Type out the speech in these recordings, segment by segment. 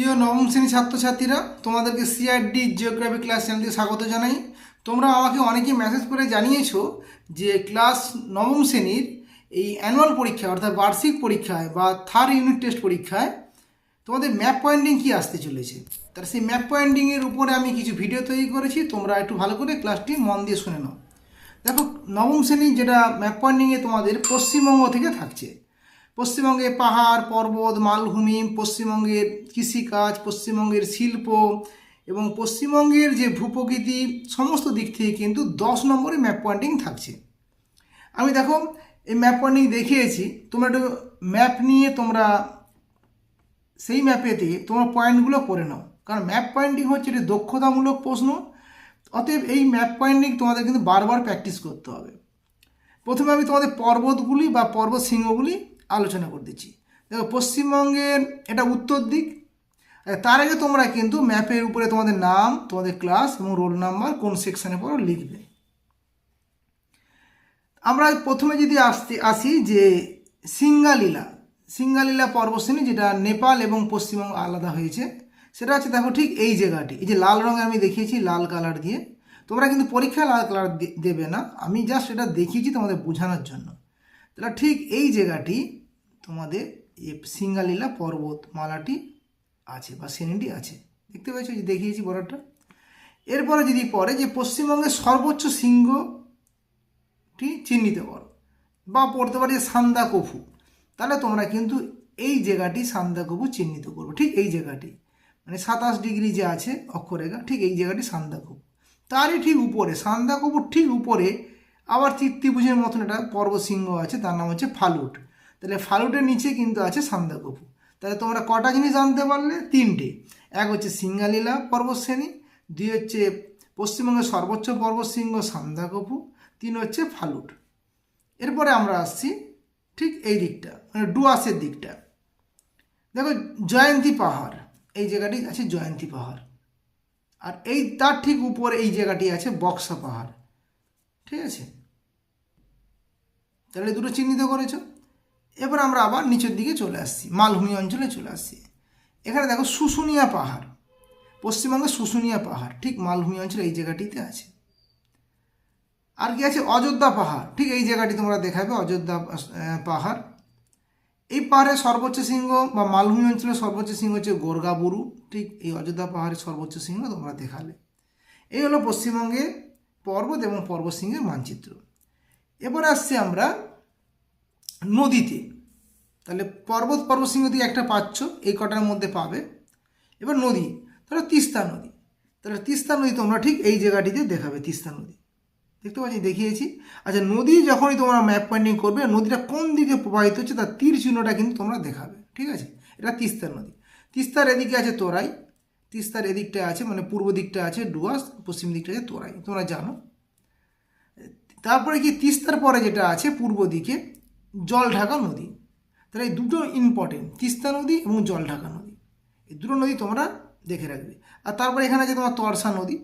প্রিয় নবম শ্রেণি ছাত্রছাত্রীরা, তোমাদেরকে সিআরডি জিওগ্রাফি ক্লাস চ্যানেলকে স্বাগত জানাই। তোমরা আমাকে অনেকেই মেসেজ করে জানিয়েছো যে ক্লাস নবম শ্রেণির এই অ্যানুয়াল পরীক্ষা অর্থাৎ বার্ষিক পরীক্ষায় বা থার্ড ইউনিট টেস্ট পরীক্ষায় তোমাদের ম্যাপ পয়েন্টিং কি আসতে চলেছে? তার সেই ম্যাপ পয়েন্টিংয়ের উপরে আমি কিছু ভিডিও তৈরি করেছি, তোমরা একটু ভালো করে ক্লাসটি মন দিয়ে শুনে নাও। দেখো, নবম শ্রেণির যেটা ম্যাপ পয়েন্টিংয়ে তোমাদের পশ্চিমবঙ্গ থেকে থাকছে পশ্চিমবঙ্গে পাহাড়, পর্বত, মালভূমি, পশ্চিমবঙ্গের কৃষিকাজ, পশ্চিমবঙ্গের শিল্প এবং পশ্চিমবঙ্গের যে ভূপ্রকৃতি, সমস্ত দিক থেকে কিন্তু দশ নম্বরে ম্যাপ পয়েন্টিং থাকছে। আমি দেখো, এই ম্যাপ পয়েন্টিং দেখিয়েছি, তোমরা একটু ম্যাপ নিয়ে তোমরা সেই ম্যাপেতে তোমরা পয়েন্টগুলো করে নাও। কারণ ম্যাপ পয়েন্টিং হচ্ছে একটি দক্ষতামূলক প্রশ্ন, অতএব এই ম্যাপ পয়েন্টিং তোমাদের কিন্তু বারবার প্র্যাকটিস করতে হবে। প্রথমে আমি তোমাদের পর্বতগুলি বা পর্বত শৃঙ্গগুলি আলোচনা করতেছি দেখো, পশ্চিমবঙ্গের এটা উত্তর দিক। তার আগে তোমরা কিন্তু ম্যাপের উপরে তোমাদের নাম, তোমাদের ক্লাস এবং রোল নাম্বার কোন সেকশানে পড়ো লিখবে। আমরা প্রথমে যদি আসতে, আসি যে সিঙ্গালীলা সিঙ্গালীলা পর্বতশ্রেণী যেটা নেপাল এবং পশ্চিমবঙ্গ আলাদা হয়েছে, সেটা হচ্ছে দেখো ঠিক এই জায়গাটি। এই যে লাল রঙে আমি দেখিয়েছি লাল কালার দিয়ে। তোমরা কিন্তু পরীক্ষায় লাল কালার দেবে না। আমি জাস্ট এটা দেখিয়েছি তোমাদের বোঝানোর জন্য। তাহলে ঠিক এই জায়গাটি তোমাদের সিঙ্গালীলা পর্বতমালাটি আছে বা শ্রেণীটি আছে। দেখতে পাচ্ছ যে দেখিয়েছি বর্ডারটা। এরপরে যদি পরে যে পশ্চিমবঙ্গের সর্বোচ্চ শৃঙ্গটি চিহ্নিত করো বা পড়তে পারে সান্দাকফু তাহলে তোমরা কিন্তু এই জায়গাটি সান্দাকফু চিহ্নিত করবে। ঠিক এই জায়গাটি। মানে সাতাশ ডিগ্রি যে আছে অক্ষরেখা, ঠিক এই জায়গাটি সান্দাকফু তারই ঠিক উপরে সান্দাকফুর ঠিক উপরে আবার ত্রিভুজের মতন একটা পর্বত সিংহ আছে, তার নাম হচ্ছে ফালুট। তাহলে ফালুটের নিচে কিন্তু আছে সান্দাকফু তাহলে তোমরা কটা জিনিস জানতে পারলে? তিনটে। এক হচ্ছে সিঙ্গালীলা পর্বতশ্রেণী, দুই হচ্ছে পশ্চিমবঙ্গের সর্বোচ্চ পর্বতশৃঙ্গ সান্দাকফু তিন হচ্ছে ফালুট। এরপরে আমরা আসছি ঠিক এই দিকটা মানে ডুয়াসের দিকটা। দেখো, জয়ন্তী পাহাড়, এই জায়গাটি আছে জয়ন্তী পাহাড়। আর এই তার ঠিক উপরে এই জায়গাটি আছে বক্সা পাহাড়। ঠিক আছে? তাহলে দুটো চিহ্নিত করেছ? এবার আমরা আবার নিচের দিকে চলে আসছি, মালভূমি অঞ্চলে চলে আসছি। এখানে দেখো শুশুনিয়া পাহাড়, পশ্চিমবঙ্গের শুশুনিয়া পাহাড়, ঠিক মালভূমি অঞ্চলে এই জায়গাটিতে আছে। আর কি আছে? অযোধ্যা পাহাড়, ঠিক এই জায়গাটি তোমরা দেখাবে, অযোধ্যা পাহাড়। এই পাহাড়ের সর্বোচ্চ সিংহ বা মালভূমি অঞ্চলের সর্বোচ্চ সিংহ হচ্ছে গোরগাবুরু, ঠিক এই অযোধ্যা পাহাড়ের সর্বোচ্চ সিংহ তোমরা দেখালে। এই হলো পশ্চিমবঙ্গে পর্বত এবং পর্বত সিংহের মানচিত্র। এবার আসছি আমরা নদীতে। তাহলে পর্বত পর্বত সিংহ দিয়ে একটা পাচ্ছ, এই কটার মধ্যে পাবে। এবার নদী, তাহলে তিস্তা নদী। তাহলে তিস্তা নদী তোমরা ঠিক এই জায়গাটিতে দেখাবে, তিস্তা নদী। দেখতে পাচ্ছি, দেখিয়েছি। আচ্ছা নদী যখনই তোমরা ম্যাপ পয়েন্টিং করবে, নদীটা কোন দিকে প্রবাহিত হচ্ছে, তার তীর চিহ্নটা কিন্তু তোমরা দেখাবে। ঠিক আছে? এটা তিস্তা নদী। তিস্তার এদিকে আছে তোরাই। তিস্তার এদিকটা আছে মানে পূর্ব দিকটা আছে ডুয়াস পশ্চিম দিকটা আছে তোরাই। তোমরা জানো। তারপরে কি তিস্তার পরে যেটা আছে, পূর্ব দিকে জল ঢাকা নদী। তাহলে এই দুটো ইম্পর্টেন্ট তিস্তা নদী এবং জল ঢাকা নদী। এই দুটো নদী তোমরা দেখে রাখবে। আর তারপরে এখানে আছে তোমার তরসা নদী।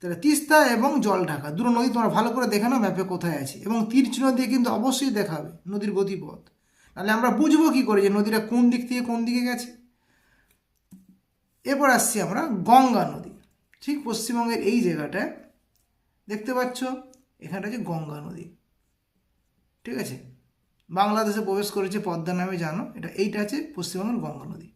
তাহলে তিস্তা এবং জল ঢাকা দুটো নদী তোমরা ভালো করে দেখে নাও ম্যাপে কোথায় আছে। এবং তীর চিহ্ন দিয়ে কিন্তু অবশ্যই দেখাবে নদীর গতিপথ। তাহলে আমরা বুঝব কী করে যে নদীটা কোন দিক থেকে কোন দিকে গেছে। এরপর আসছি আমরা গঙ্গা নদী। ঠিক পশ্চিমবঙ্গের এই জায়গাটায় দেখতে পাচ্ছ, এখানটা হচ্ছে গঙ্গা নদী। ঠিক আছে? বাংলাদেশে প্রবেশ করেছে পদ্মা নামে, জানো? এটা, এইটা আছে পশ্চিমবঙ্গের গঙ্গা নদী।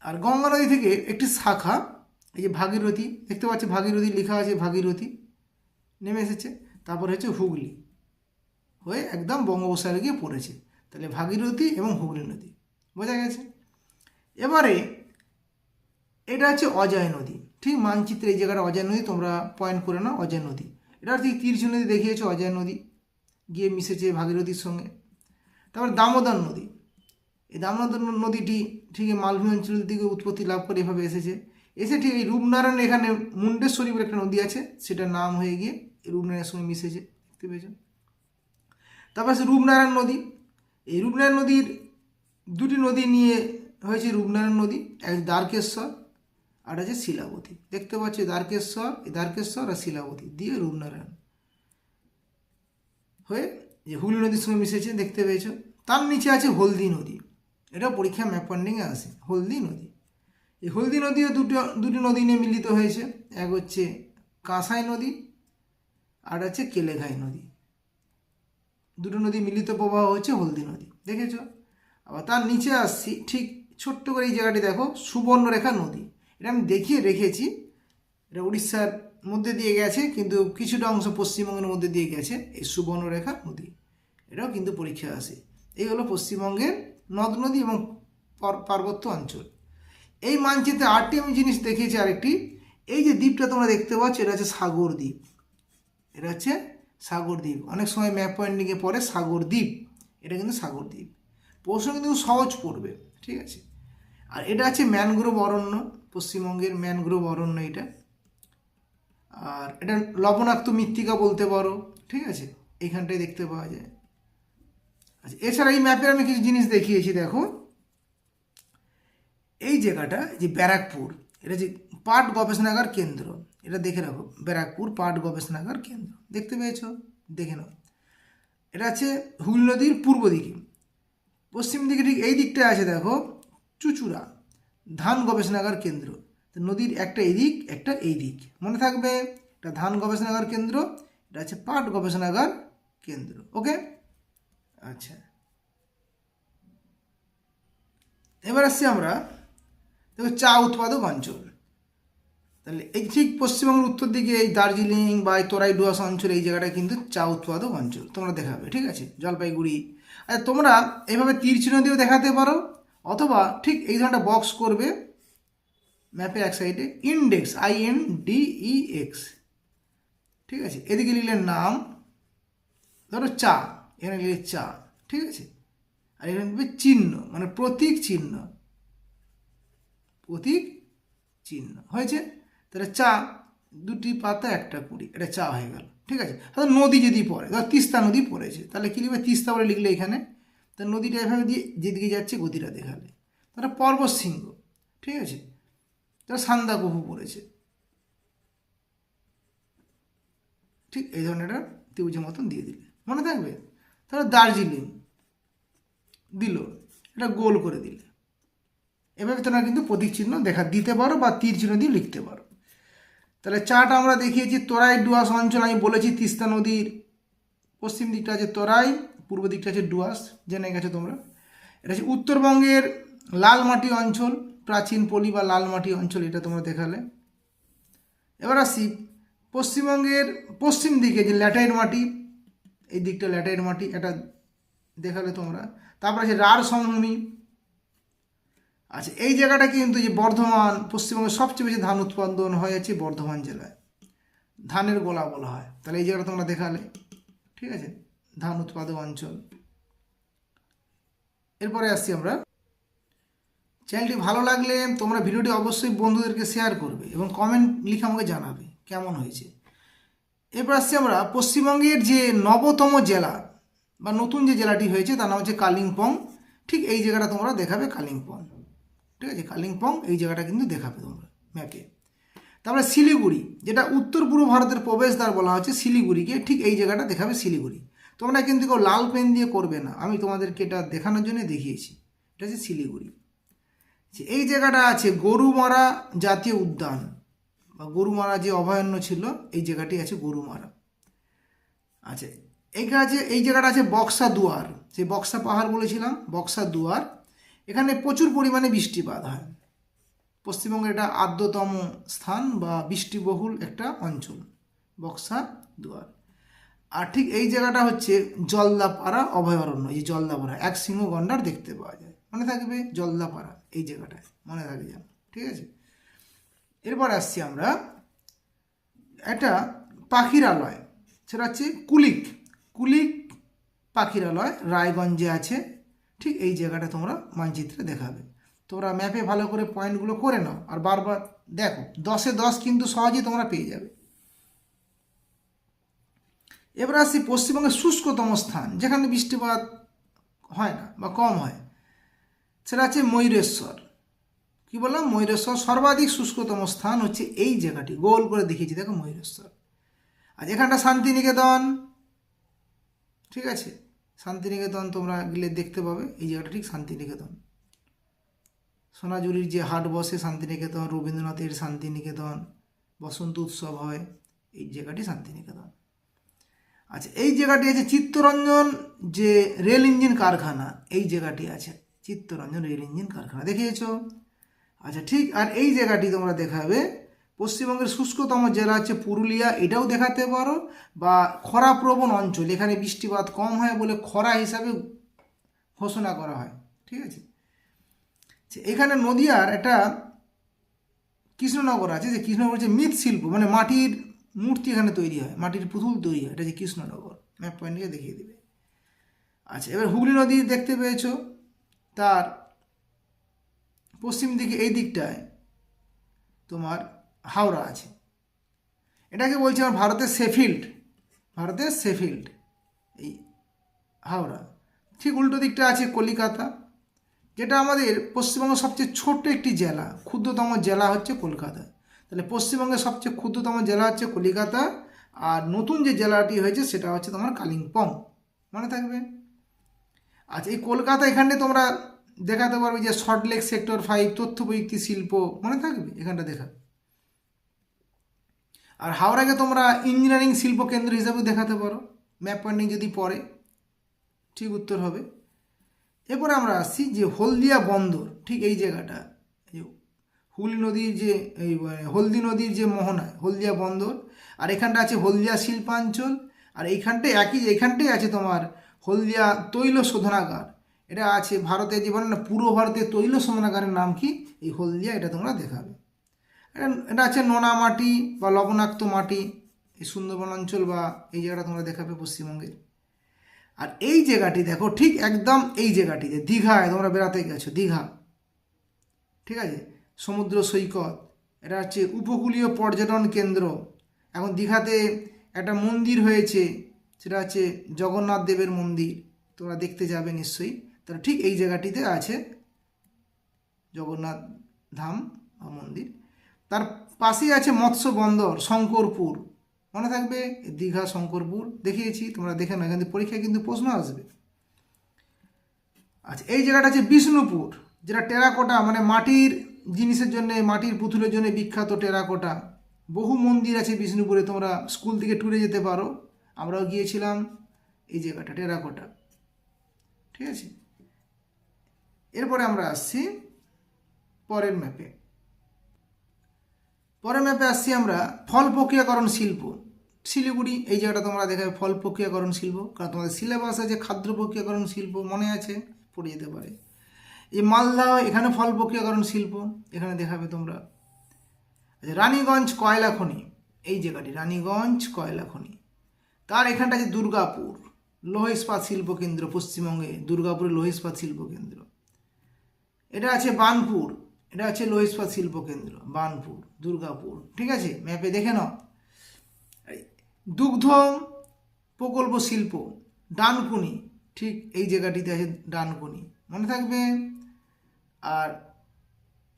আর গঙ্গা নদী থেকে একটি শাখা, এই যে ভাগীরথী, দেখতে পাচ্ছি ভাগীরথী লেখা আছে, ভাগীরথী, নেমে এসেছে। তারপর হচ্ছে হুগলি, হয়ে একদম বঙ্গোপসাগরে গিয়ে পড়েছে। তাহলে ভাগীরথী এবং হুগলি নদী, বোঝা গেছে? এবারে, এটা হচ্ছে অজয় নদী। ঠিক মানচিত্রে এই জায়গাটা অজয় নদী, তোমরা পয়েন্ট করে নাও, অজয় নদী। এটা ঠিক তীর্চ নদী, দেখিয়েছে? অজয় নদী গিয়ে মিশেছে ভাগীরথীর সঙ্গে। তারপর দামোদর নদী। এই দামোদর নদীটি ঠিক মালভূমি অঞ্চল দিকে উৎপত্তি লাভ করে এভাবে এসেছে। এসে ঠিক এই রূপনারায়ণ এখানে মুন্ডেশ্বরী বলে একটা নদী আছে, সেটার নাম হয়ে গিয়ে রূপনারায়ণের সঙ্গে মিশেছে, দেখতে পেয়েছেন? তারপর আছে রূপনারায়ণ নদী। এই রূপনারায়ণ নদীর দুটি নদী নিয়ে হয়েছে রূপনারায়ণ নদী, এক দ্বারকেশ্বর, আর আছে শিলাবতী। দেখতে পাচ্ছি দ্বারকেশ্বর, এই দ্বারকেশ্বর আর শিলাবতী, দিয়ে রূপনারায়ণ। হয়ে যে হুগলি নদীর সঙ্গে মিশেছে, দেখতে পেয়েছ। তার নিচে আছে হলদি নদী। এটা পরীক্ষা ম্যাপ পয়েন্টিংয়ে আসে, হলদি নদী। এই হলদি নদীও দুটো, দুটি নদী নিয়ে মিলিত হয়েছে। এক হচ্ছে কাঁসাই নদী, আর হচ্ছে কেলেঘাই নদী। দুটো নদী মিলিত প্রবাহ হচ্ছে হলদি নদী। দেখেছ? আবার তার নিচে আসছি, ঠিক ছোট্ট করে এই জায়গাটি দেখো, সুবর্ণরেখা নদী। এটা আমি দেখিয়ে রেখেছি। এটা উড়িষ্যার মধ্যে দিয়ে গেছে, কিন্তু কিছুটা অংশ পশ্চিমবঙ্গের মধ্যে দিয়ে গেছে, এই সুবর্ণরেখা নদী। এটাও কিন্তু পরীক্ষা আসে। এই হলো পশ্চিমবঙ্গের নদ নদী এবং পার্বত্য অঞ্চল। এই মানচিত্রে আটটি আমি জিনিস দেখিয়েছি আরেকটি। এই যে দ্বীপটা তোমরা দেখতে পাচ্ছ, এটা হচ্ছে সাগর দ্বীপ। এটা হচ্ছে সাগর দ্বীপ। অনেক সময় ম্যাপ পয়েন্টিংয়ে পড়ে সাগর দ্বীপ। এটা কিন্তু সাগর দ্বীপ। প্রশ্ন কিন্তু সহজ পড়বে, ঠিক আছে? আর এটা আছে ম্যানগ্রোভ অরণ্য, পশ্চিমবঙ্গের ম্যানগ্রোভ অরণ্য এটা। আর এটা লবণাক্ত মৃত্তিকা বলতে পারো, ঠিক আছে? এইখানটায় দেখতে পাওয়া যায়। আচ্ছা এছাড়া এই ম্যাপের আমি কিছু জিনিস দেখিয়েছি, দেখো। এই জায়গাটা যে ব্যারাকপুর, এটা যে পাট গবেষণাগার কেন্দ্র, এটা দেখে রাখো। ব্যারাকপুর পাট গবেষণাগার কেন্দ্র, দেখতে পেয়েছ? দেখে নাও। এটা আছে হুগলি নদীর পূর্ব দিকে। পশ্চিম দিকে ঠিক এই দিকটায় আছে, দেখো, চুচুড়া, ধান গবেষণাগার কেন্দ্র। নদীর একটা এই দিক একটা এই দিক মনে থাকবে, এটা ধান গবেষণাগার কেন্দ্র, এটা আছে পাট গবেষণাগার কেন্দ্র, ওকে? আচ্ছা। এবার আসছি আমরা, দেখো চা উৎপাদক অঞ্চল। তাহলে এই ঠিক পশ্চিমবঙ্গের উত্তর দিকে এই দার্জিলিং বা এই তোরাই ডুয়াস অঞ্চল, এই জায়গাটা কিন্তু চা উৎপাদক অঞ্চল। তোমরা দেখাবে, ঠিক আছে? জলপাইগুড়ি। আর তোমরা এইভাবে তীর চিহ্ন দিয়েও দেখাতে পারো, অথবা ঠিক এই ধরনের বক্স করবে ম্যাপের এক সাইডে index I N D E X ঠিক আছে? এদিকে লিখলে নাম, ধরো চা। এখানে লিখলে চা ঠিক আছে? আর এখানে লিখবে চিহ্ন মানে প্রতীক চিহ্ন। প্রতীক চিহ্ন, হয়েছে? তাহলে চা, দুটি পাতা, একটা কুড়ি, এটা চা হয়ে গেল, ঠিক আছে? তাহলে নদী যদি পড়ে, ধর তিস্তা নদী পড়েছে, তাহলে কী লিখবে? তিস্তা বলে লিখলে এখানে? তা নদীটা এভাবে দিয়ে যেদিকে যাচ্ছে গতিটা দেখালে। তাহলে পর্বত সিংহ ঠিক আছে? তাহলে সান্দাকফু পড়েছে। ঠিক এই ধরনের একটা ত্রিভুজের মতন দিয়ে দিলে। মনে থাকবে? তাহলে দার্জিলিং দিল, এটা গোল করে দিলে। এভাবে তোমরা কিন্তু প্রতীক চিহ্ন দেখা দিতে পারো বা তীর চিহ্ন দিয়ে লিখতে পারো। তাহলে চাটা আমরা দেখিয়েছি, তোরাই ডুয়াস অঞ্চল, আমি বলেছি তিস্তা নদীর। পশ্চিম দিকটা আছে তোরাই, পূর্ব দিকটা আছে ডুয়াস, জেনে গেছো তোমরা? এটা হচ্ছে উত্তরবঙ্গের লালমাটি অঞ্চল, প্রাচীন পলি বা লালমাটি অঞ্চল এটা তোমরা দেখালে। এবার আসি, পশ্চিমবঙ্গের পশ্চিম দিকে যে ল্যাটাইন মাটি এই দিকটা ল্যাটাইট মাটি, এটা দেখালে তোমরা। তারপর আছে রার সমভূমি আচ্ছা এই জায়গাটা কিন্তু যে বর্ধমান, পশ্চিমবঙ্গের সবচেয়ে বেশি ধান উৎপাদন হয়েছে বর্ধমান জেলায়। ধানের গোলা বলা হয়। তাহলে এই জায়গাটা তোমরা দেখালে। ঠিক আছে? ধান উৎপাদক অঞ্চল। এরপরে আসছি আমরা। চ্যানেলটি ভালো লাগলে তোমরা ভিডিওটি অবশ্যই বন্ধুদেরকে শেয়ার করবে এবং কমেন্ট লিখে আমাকে জানাবে, কেমন হয়েছে। এরপর আসছি আমরা পশ্চিমবঙ্গের যে নবতম জেলা, বা নতুন যে জেলাটি হয়েছে তার নাম হচ্ছে কালিম্পং। ঠিক এই জায়গাটা তোমরা দেখাবে কালিম্পং। ঠিক আছে, কালিম্পং এই জায়গাটা কিন্তু দেখাবে তোমরা ম্যাপে তারপরে শিলিগুড়ি, যেটা উত্তর পূর্ব ভারতের প্রবেশদ্বার বলা হচ্ছে শিলিগুড়িকে, ঠিক এই জায়গাটা দেখাবে শিলিগুড়ি। তোমরা কিন্তু কেউ লাল পেন দিয়ে করবে না, আমি তোমাদেরকে এটা দেখানোর জন্য দেখিয়েছি। এটা হচ্ছে শিলিগুড়ি। এই জায়গাটা আছে গরুমারা জাতীয় উদ্যান। বা গরুমারা যে অভয়ারণ্য ছিল, এই জায়গাটি আছে গরুমারা আচ্ছা এইখানে আছে, এই জায়গাটা আছে বক্সা দুয়ার। সেই বক্সা পাহাড় বলেছিলাম, বক্সা দুয়ার। এখানে প্রচুর পরিমাণে বৃষ্টিপাত হয়। পশ্চিমবঙ্গের এটা আর্দ্রতম স্থান বা বৃষ্টিবহুল একটা অঞ্চল, বক্সা দুয়ার। আর ঠিক এই জায়গাটা হচ্ছে জলদাপাড়া অভয়ারণ্য, এই জলদাপাড়া, এক সিংহ গন্ডার দেখতে পাওয়া যায়। মনে থাকবে জলদাপাড়া, এই জায়গাটায়, মনে থাকে যেন, ঠিক আছে? এরপর আসছি আমরা একটা পাখিরালয় সেটা হচ্ছে কুলিক। কুলিক পাখিরালয় রায়গঞ্জে আছে, ঠিক এই জায়গাটা তোমরা মানচিত্রে দেখাবে। তোমরা ম্যাপে ভালো করে পয়েন্টগুলো করে নাও আর বারবার দেখো, দশে দশ কিন্তু সহজেই তোমরা পেয়ে যাবে। এবার আসছি পশ্চিমবঙ্গের শুষ্কতম স্থান, যেখানে বৃষ্টিপাত হয় না বা কম হয়, সেটা হচ্ছে ময়ূরেশ্বর। কি বললাম? ময়ূরেশ্বর সর্বাধিক শুষ্কতম স্থান হচ্ছে এই জায়গাটি। গোল করে দেখিয়েছি, দেখো ময়ূরেশ্বর। আর এখানটা শান্তিনিকেতন। ঠিক আছে? শান্তিনিকেতন তোমরা গেলে দেখতে পাবে, এই জায়গাটা ঠিক শান্তিনিকেতন। সোনাঝুরির যে হাট বসে শান্তিনিকেতন, রবীন্দ্রনাথের শান্তিনিকেতন, বসন্ত উৎসব হয়, এই জায়গাটি শান্তিনিকেতন। আচ্ছা এই জায়গাটি আছে চিত্তরঞ্জন যে রেল ইঞ্জিন কারখানা, এই জায়গাটি আছে চিত্তরঞ্জন রেল ইঞ্জিন কারখানা। দেখিয়েছ? আচ্ছা ঠিক, আর এই জায়গাটি তোমরা দেখাবে। পশ্চিমবঙ্গের শুষ্কতম জেলা হচ্ছে পুরুলিয়া, এটাও দেখাতে পারো। বা খরাপ্রবণ অঞ্চল, এখানে বৃষ্টিপাত কম হয় বলে খরা হিসাবে ঘোষণা করা হয়, ঠিক আছে? এখানে নদিয়ার একটা কৃষ্ণনগর আছে, যে কৃষ্ণনগর হচ্ছে মৃৎশিল্প মানে মাটির মূর্তি এখানে তৈরি হয়, মাটির পুতুল তৈরি হয়, এটা যে কৃষ্ণনগর। ম্যাপ পয়েন্টে দেখিয়ে দেবে। আচ্ছা এবার হুগলি নদী দেখতে পেয়েছ, তার পশ্চিম দিকে এই দিকটায় তোমার হাওড়া আছে। এটাকে বলছি আমার ভারতের শেফিল্ড ভারতের শেফিল্ড এই হাওড়া। ঠিক উল্টো দিকটা আছে কলিকাতা, যেটা আমাদের পশ্চিমবঙ্গের সবচেয়ে ছোট্ট একটি জেলা, ক্ষুদ্রতম জেলা হচ্ছে কলকাতা। তাহলে পশ্চিমবঙ্গের সবচেয়ে ক্ষুদ্রতম জেলা হচ্ছে কলিকাতা, আর নতুন যে জেলাটি হয়েছে সেটা হচ্ছে তোমার কালিম্পং। মনে থাকবে? আচ্ছা এই কলকাতা এখানে তোমরা দেখাতে পারবে যে সল্টলেক সেক্টর ফাইভ তথ্য প্রযুক্তি শিল্প, মনে থাকবে এখানটা দেখা। আর হাওড়াকে তোমরা ইঞ্জিনিয়ারিং শিল্প কেন্দ্র হিসাবে দেখাতে পারো। ম্যাপ পয়েন্টিং যদি পড়ে, ঠিক উত্তর হবে। এরপরে আমরা আসছি যে হলদিয়া বন্দর, ঠিক এই জায়গাটা। হুগলি নদীর যে, এই মানে হলদি নদীর যে মোহনায় হলদিয়া বন্দর। আর এখানটা আছে হলদিয়া শিল্পাঞ্চল। আর এইখানটায় একই এইখানটাই আছে তোমার হলদিয়া তৈল শোধনাগার। এটা আছে ভারতের যে বলে না পূর্ব ভারতের তৈল শোধনাগারের নাম কি? এই হলদিয়া, এটা তোমরা দেখাবে। এটা এটা আছে নোনা মাটি বা লবণাক্ত মাটি, এই সুন্দরবন অঞ্চল বা এই জায়গাটা তোমরা দেখাবে পশ্চিমবঙ্গের আর এই জায়গাটি দেখো, ঠিক একদম এই জায়গাটিতে, দীঘায়, তোমরা বেড়াতে গেছো, দীঘা। ঠিক আছে? সমুদ্র সৈকত, এটা হচ্ছে উপকূলীয় পর্যটন কেন্দ্র। এখন দীঘাতে একটা মন্দির হয়েছে, সেটা হচ্ছে জগন্নাথ দেবের মন্দির, তোমরা দেখতে যাবে নিশ্চয়ই। তাহলে ঠিক এই জায়গাটিতে আছে জগন্নাথ ধাম মন্দির। তার পাশেই আছে মৎস্য বন্দর শঙ্করপুর। মনে থাকবে দীঘা, শঙ্করপুর। দেখিয়েছি, তোমরা দেখে না কিন্তু পরীক্ষায় কিন্তু প্রশ্ন আসবে। আচ্ছা এই জায়গাটা আছে বিষ্ণুপুর, যেটা টেরাকোটা মানে মাটির জিনিসের জন্য, মাটির পুতুলের জন্য বিখ্যাত টেরাকোটা। বহু মন্দির আছে বিষ্ণুপুরে, তোমরা স্কুল থেকে ট্যুরে যেতে পারো। আমরাও গিয়েছিলাম এই জায়গাটা, টেরাকোটা। ঠিক আছে? এরপরে আমরা আসছি পরের ম্যাপে। পরের ম্যাপে আসছি আমরা ফল প্রক্রিয়াকরণ শিল্প। শিলিগুড়ি, এই জায়গাটা তোমরা দেখাবে, ফল প্রক্রিয়াকরণ শিল্প। কারণ তোমাদের সিলেবাস আছে, খাদ্য প্রক্রিয়াকরণ শিল্প, মনে আছে? পড়ে যেতে পারে। এই মালদা, এখানে ফল প্রক্রিয়াকরণ শিল্প, এখানে দেখাবে তোমরা। আচ্ছা রানীগঞ্জ কয়লা খনি, এই জায়গাটি, রানীগঞ্জ কয়লা খনি। তার এখানটা আছে দুর্গাপুর লৌহ ইস্পাত শিল্প কেন্দ্র, পশ্চিমবঙ্গে, দুর্গাপুরে লৌহ ইস্পাত শিল্প কেন্দ্র। এটা আছে বানপুর, এটা আছে লৌহ ইস্পাত শিল্প কেন্দ্র, বানপুর, দুর্গাপুর, ঠিক আছে? ম্যাপে দেখে নাও। দুগ্ধ প্রকল্প শিল্প, ডানকুনি, ঠিক এই জায়গাটিতে আছে ডানকুনি, মনে থাকবে? আর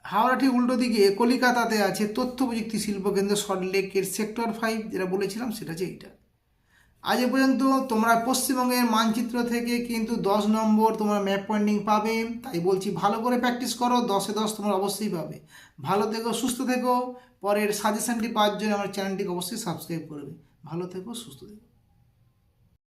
হাওড়া ঠিক উল্টো দিকে, কলিকাতাতে আছে তথ্য প্রযুক্তি শিল্প কেন্দ্র সল্টলেকের সেক্টর ফাইভ, যেটা বলেছিলাম, সেটা হচ্ছে এইটা। আজ পর্যন্ত তোমরা পশ্চিমবঙ্গের মানচিত্র থেকে কিন্তু দশ নম্বর তোমরা ম্যাপ পয়েন্টিং পাবে। তাই বলছি ভালো করে প্র্যাকটিস করো, দশে দশ তোমরা অবশ্যই পাবে। ভালো থেকো, সুস্থ থেকো। পরের সাজেশানটি পাওয়ার জন্য আমার চ্যানেলটিকে অবশ্যই সাবস্ক্রাইব করবে। ভালো থেকো, সুস্থ থেকো।